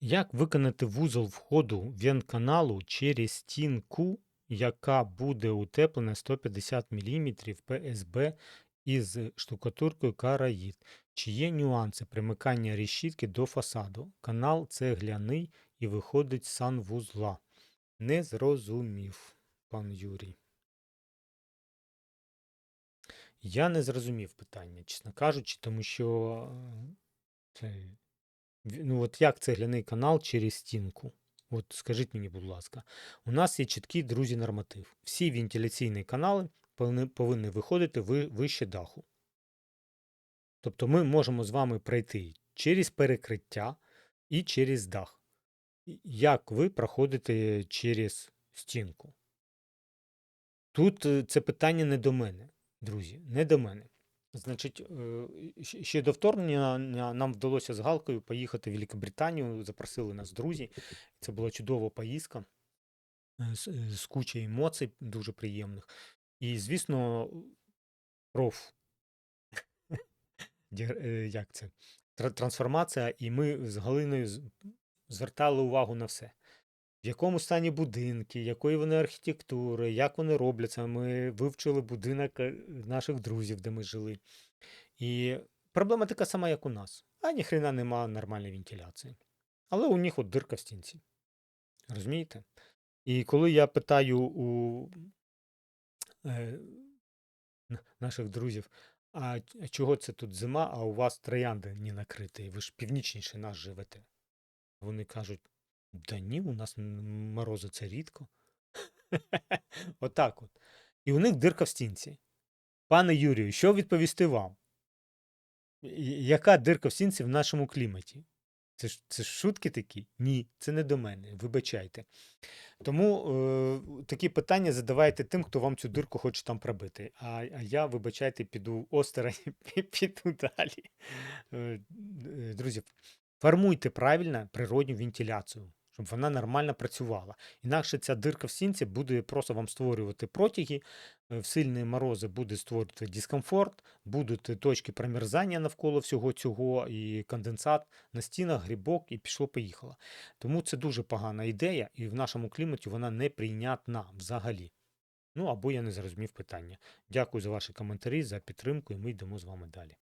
Як виконати вузол входу вентканалу через стінку, яка буде утеплена 150 мм ПСБ із штукатуркою караїд? Чи є нюанси примикання решітки до фасаду? Канал цегляний і виходить санвузла. Не зрозумів, пан Юрій. Я не зрозумів питання, чесно кажучи, тому що е, це, ну от як цегляний канал через стінку? От скажіть мені, будь ласка, у нас є чіткий друзі норматив. Всі вентиляційні канали повинні, виходити ви- вище даху. Тобто ми можемо з вами пройти через перекриття і через дах. Як ви проходите через стінку? Тут е, це питання не до мене, друзі, не до мене. Значить, е, ще до вторгнення нам вдалося з Галкою поїхати в Великобританію, запросили нас друзі. Це була чудова поїздка е, з, е, з кучою емоцій, дуже приємних. І, звісно, проф, як це? Трансформація, і ми з Галиною звертали увагу на все. В якому стані будинки, якої вони архітектури, як вони робляться. Ми вивчили будинок е, наших друзів, де ми жили. І проблема така сама, як у нас. А ніхрена нема нормальної вентиляції. Але у них от дирка в стінці. Розумієте? І коли я питаю у е, наших друзів, а чого це тут зима, а у вас троянди не накриті, ви ж північніше нас живете. Вони кажуть, да ні, у нас морози це рідко. Отак от. І у них дирка в стінці. Пане Юрію, що відповісти вам? Яка дирка в стінці в нашому кліматі? Це ж, це ж шутки такі? Ні, це не до мене, вибачайте. Тому е, такі питання задавайте тим, хто вам цю дирку хоче там пробити. А, а я, вибачайте, піду осторонь, піду далі. Е, е, Друзі, формуйте правильно природню вентиляцію, щоб вона нормально працювала. Інакше ця дирка в стінці буде просто вам створювати протяги, е, в сильні морози буде створювати дискомфорт, будуть точки промерзання навколо всього цього, і конденсат на стінах, грибок, і пішло-поїхало. Тому це дуже погана ідея, і в нашому кліматі вона неприйнятна взагалі. Ну або я не зрозумів питання. Дякую за ваші коментарі, за підтримку, і ми йдемо з вами далі.